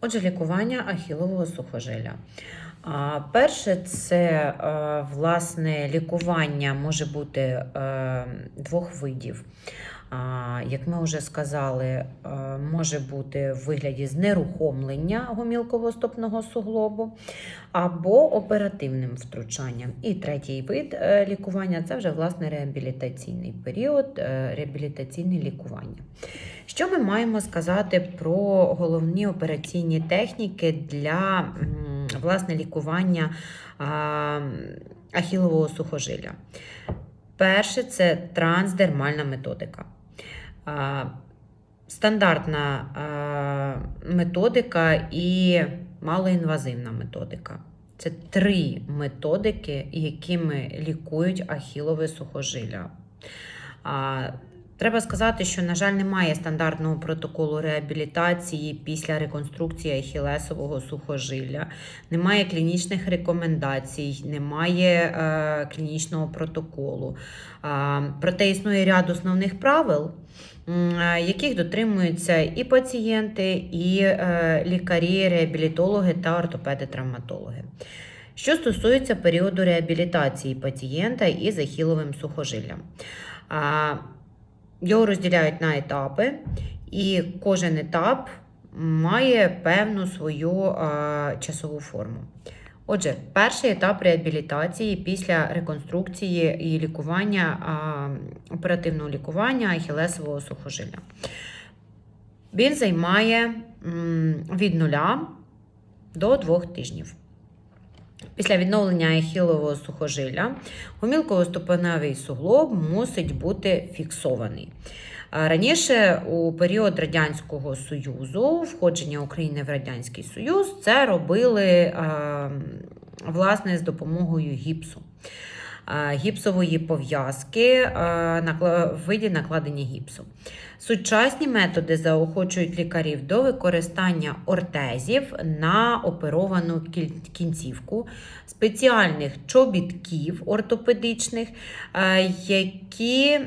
Отже, лікування ахілового сухожилля. Перше, це е, власне лікування може бути е, двох видів. Як ми вже сказали, е, може бути в вигляді знерухомлення гомілково-стопного суглобу або оперативним втручанням. І третій вид е, лікування це вже власне реабілітаційний період, е, реабілітаційне лікування. Що ми маємо сказати про головні операційні техніки для власне лікування ахілового сухожилля? Перше це трансдермальна методика. Стандартна методика і малоінвазивна методика. Це три методики, якими лікують ахілове сухожилля. Треба сказати, що, на жаль, немає стандартного протоколу реабілітації після реконструкції ахілесового сухожилля, немає клінічних рекомендацій, немає е, клінічного протоколу. А, проте існує ряд основних правил, е, яких дотримуються і пацієнти, і е, лікарі, реабілітологи та ортопеди-травматологи. Що стосується періоду реабілітації пацієнта із ахіловим сухожиллям. Його розділяють на етапи, і кожен етап має певну свою часову форму. Отже, перший етап реабілітації після реконструкції і лікування, оперативного лікування ахілесового сухожилля. Він займає від нуля до двох тижнів. Після відновлення ахілового сухожилля гомілково-ступеневий суглоб мусить бути фіксований. Раніше, у період Радянського Союзу, входження України в Радянський Союз, це робили власне з допомогою гіпсу. Гіпсової пов'язки в виді накладення гіпсу. Сучасні методи заохочують лікарів до використання ортезів на оперовану кінцівку, спеціальних чобітків ортопедичних, е, які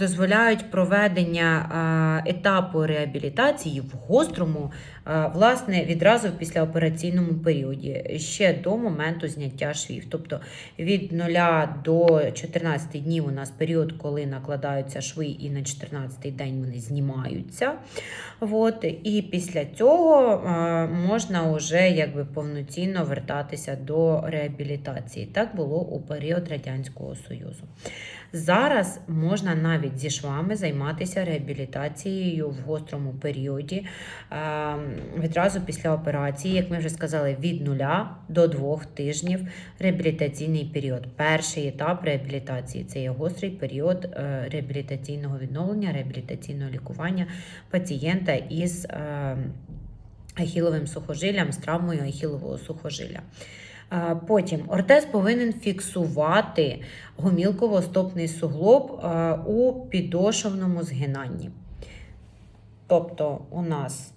дозволяють проведення е, етапу реабілітації в гострому, е, власне, відразу в післяопераційному періоді, ще до моменту зняття швів. Тобто від 0 до 14 днів у нас період, коли накладаються шви, і на 14 день вони знімаються. От, і після цього е, можна вже якби повноцінно вертатися до реабілітації. Так було у період Радянського Союзу. Зараз можна навіть зі швами займатися реабілітацією в гострому періоді е, відразу після операції, як ми вже сказали, від 0 до 2 тижнів реабілітаційний період. Перший етап реабілітації це є гострий період е, реабілітаційного відновлення, реабілітаційного лікування пацієнта із е, ахіловим сухожиллям, з травмою ахілового сухожилля. Потім ортез повинен фіксувати гомілково-стопний суглоб у підошовному згинанні. Тобто у нас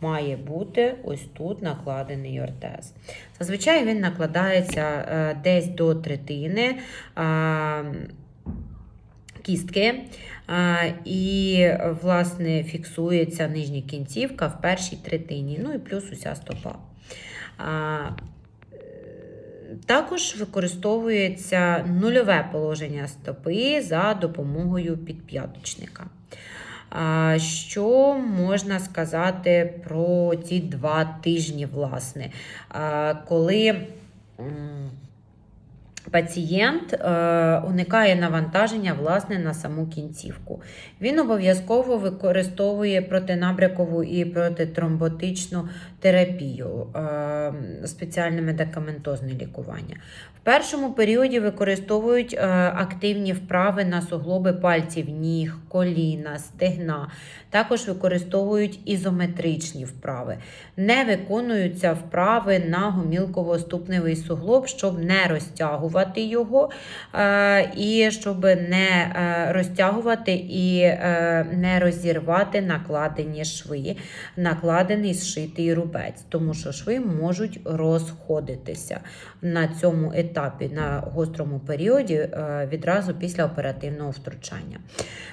має бути ось тут накладений ортез. Зазвичай він накладається е, десь до третини кістки. І, власне, фіксується нижня кінцівка в першій третині, ну і плюс уся стопа. Е, Також використовується нульове положення стопи за допомогою підп'яточника. Що можна сказати про ці два тижні, власне, коли пацієнт е, уникає навантаження власне на саму кінцівку. Він обов'язково використовує протинабрякову і протитромботичну терапію, е, спеціальне медикаментозне лікування. В першому періоді використовують е, активні вправи на суглоби пальців ніг, коліна, стегна. Також використовують ізометричні вправи. Не виконуються вправи на гомілково-ступневий суглоб, щоб не розтягувати розслабити його, е, і щоб не е, розтягувати і е, не розірвати накладені шви, накладений зшитий рубець, тому що шви можуть розходитися на цьому етапі, на гострому періоді, відразу після оперативного втручання.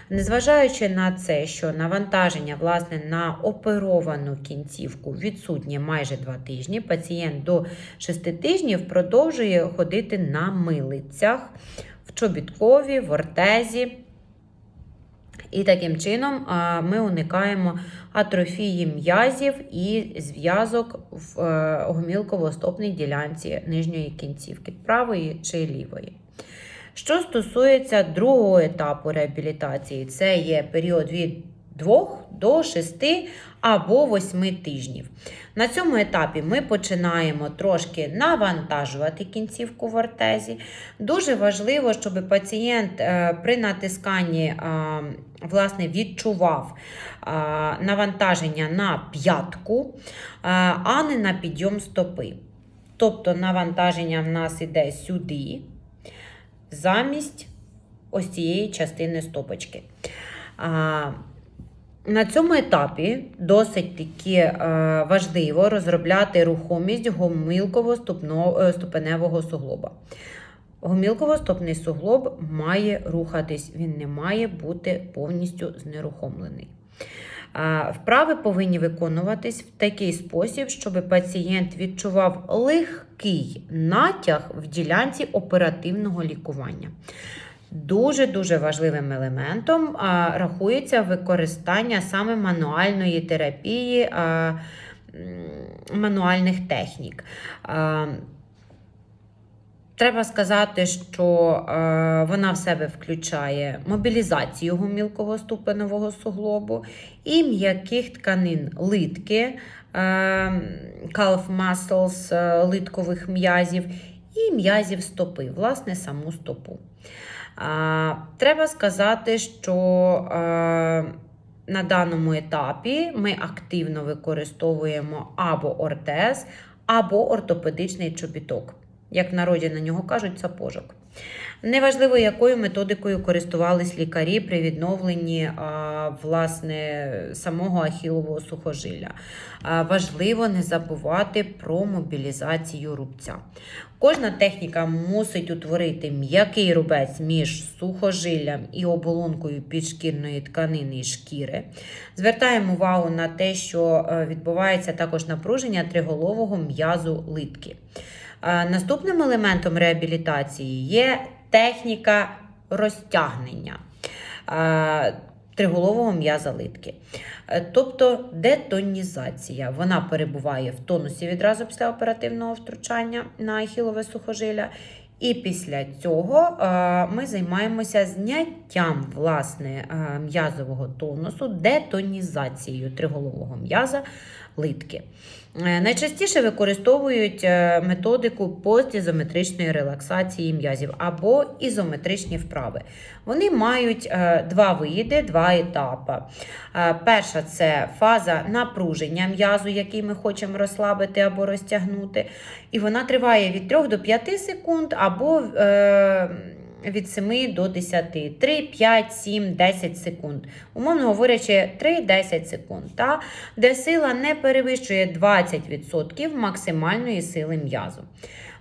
Незважаючи на це, що навантаження власне на оперовану кінцівку відсутнє майже 2 тижні, пацієнт до 6 тижнів продовжує ходити на милицях в чобіткові, в ортезі. І таким чином ми уникаємо атрофії м'язів і зв'язок в е, гомілково-стопній ділянці нижньої кінцівки, правої чи лівої. Що стосується другого етапу реабілітації, це є період від 2 до 6 або 8 тижнів. На цьому етапі ми починаємо трошки навантажувати кінцівку в ортезі. Дуже важливо, щоб пацієнт е, при натисканні е, власне, відчував е, навантаження на п'ятку, а не на підйом стопи. Тобто навантаження в нас іде сюди, замість ось цієї частини стопочки. На цьому етапі досить таки е, важливо розробляти рухомість гомілково-ступеневого суглоба. Гомілково-стопний суглоб має рухатись, він не має бути повністю знерухомлений. Вправи повинні виконуватись в такий спосіб, щоб пацієнт відчував легкий натяг в ділянці оперативного лікування. Дуже-дуже важливим елементом а, рахується використання саме мануальної терапії а, мануальних технік. А, Треба сказати, що е, вона в себе включає мобілізацію гомілково-ступеневого суглобу і м'яких тканин литки, е, calf muscles, литкових м'язів, і м'язів стопи, власне, саму стопу. Треба сказати, що е, на даному етапі ми активно використовуємо або ортез, або ортопедичний чобіток. Як в народі на нього кажуть, сапожок. Неважливо, якою методикою користувались лікарі при відновленні власне, самого ахілового сухожилля. Важливо не забувати про мобілізацію рубця. Кожна техніка мусить утворити м'який рубець між сухожиллям і оболонкою підшкірної тканини і шкіри. Звертаємо увагу на те, що е, відбувається також напруження триголового м'язу литки. Е, Наступним елементом реабілітації є техніка розтягнення е, триголового м'яза литки. Е, Тобто детонізація. Вона перебуває в тонусі відразу після оперативного втручання на ахілове сухожилля. І після цього е, ми займаємося зняттям власне м'язового тонусу, детонізацією триголового м'яза литки. Е, Найчастіше використовують е, методику постізометричної релаксації м'язів або ізометричні вправи. Вони мають е, два види, два етапи. Перша це фаза напруження м'язу, який ми хочемо розслабити або розтягнути. І вона триває від 3 до 5 секунд або від 7 до 10, 3, 5, 7, 10 секунд. Умовно говорячи, 3-10 секунд, та, де сила не перевищує 20% максимальної сили м'язу.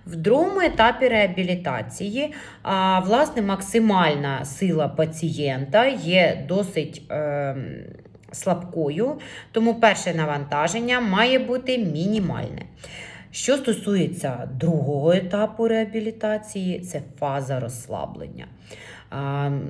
В другому етапі реабілітації а, власне, максимальна сила пацієнта є досить е, слабкою, тому перше навантаження має бути мінімальне. Що стосується другого етапу реабілітації, це фаза розслаблення.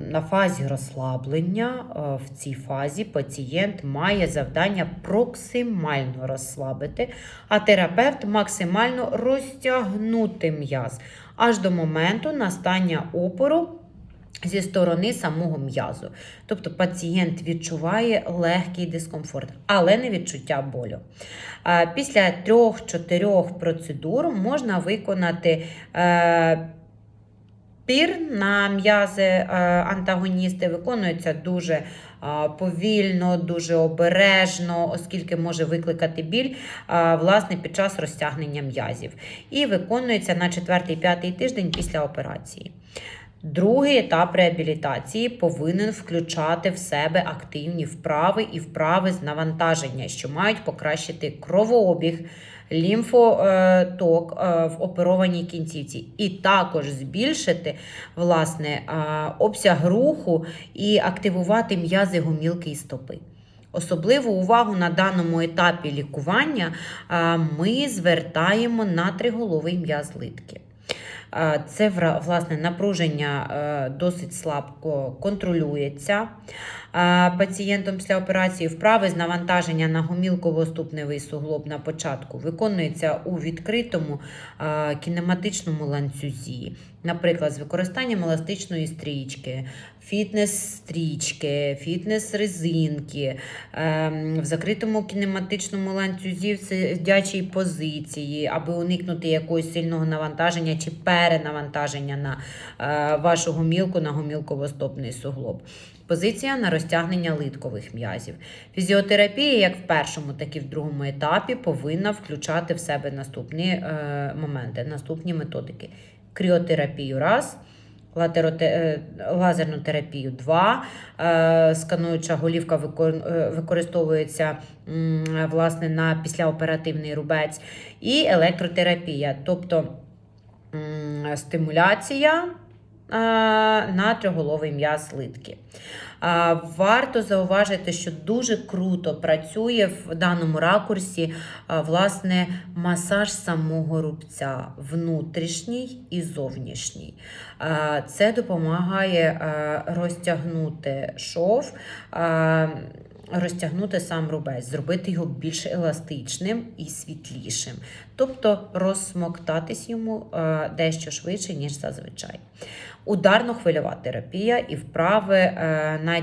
На фазі розслаблення в цій фазі пацієнт має завдання проксимально розслабити, а терапевт максимально розтягнути м'яз аж до моменту настання опору зі сторони самого м'язу. Тобто пацієнт відчуває легкий дискомфорт, але не відчуття болю. Після трьох-чотирьох процедур можна виконати. е, Пір на м'язи е, антагоністи виконується дуже повільно, дуже обережно, оскільки може викликати біль власне під час розтягнення м'язів. І виконується на 4-5 тиждень після операції. Другий етап реабілітації повинен включати в себе активні вправи і вправи з навантаження, що мають покращити кровообіг, лімфоток е, в оперованій кінцівці, і також збільшити власне е, обсяг руху і активувати м'язи гомілки і стопи. Особливу увагу на даному етапі лікування е, ми звертаємо на триголовий м'яз литки. Це власне напруження е, досить слабко контролюється пацієнтом після операції. Вправи з навантаження на гомілково-ступневий суглоб на початку виконується у відкритому кінематичному ланцюзі, наприклад, з використанням еластичної стрічки, фітнес-стрічки, фітнес-резинки, ем, в закритому кінематичному ланцюзі сидячій позиції, аби уникнути якогось сильного навантаження чи перенавантаження на е, вашу гомілку, на гомілково-стопний суглоб. Позиція на розтягнення литкових м'язів. Фізіотерапія, як в першому, так і в другому етапі, повинна включати в себе наступні е, моменти, наступні методики. Кріотерапію раз, лазерну терапію 2, е, скануюча голівка е, використовується власне на післяоперативний рубець, і електротерапія, тобто стимуляція е, на триголовий м'яз литки. Варто зауважити, що дуже круто працює в даному ракурсі власне масаж самого рубця, внутрішній і зовнішній. Це допомагає розтягнути шов. Розтягнути сам рубець, зробити його більш еластичним і світлішим, тобто розсмоктатись йому е, дещо швидше, ніж зазвичай. Ударно-хвильова терапія і вправи е, на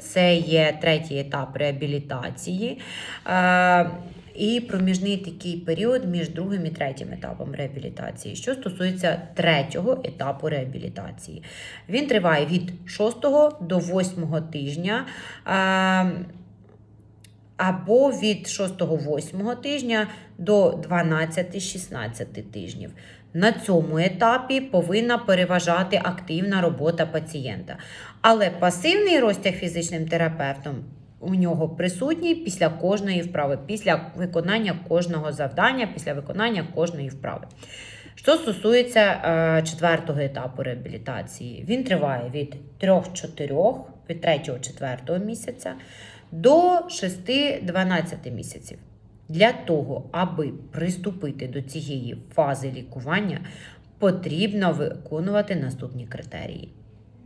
це є третій етап реабілітації. І проміжний такий період між другим і третім етапом реабілітації. Що стосується третього етапу реабілітації, він триває від 6 до 8 тижня. е, або від 6-8 тижня до 12-16 тижнів. На цьому етапі повинна переважати активна робота пацієнта. Але пасивний розтяг фізичним терапевтом у нього присутній після кожної вправи, після виконання кожного завдання, після виконання кожної вправи. Що стосується е, четвертого етапу реабілітації, він триває від 3-4, від 3-4 місяця до 6-12 місяців. Для того, аби приступити до цієї фази лікування, потрібно виконувати наступні критерії.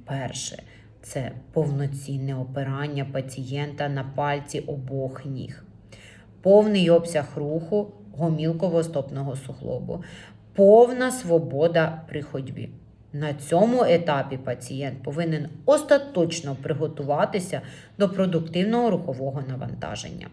Перше це повноцінне опирання пацієнта на пальці обох ніг, повний обсяг руху гомілково-стопного суглобу, повна свобода при ходьбі. На цьому етапі пацієнт повинен остаточно приготуватися до продуктивного рухового навантаження.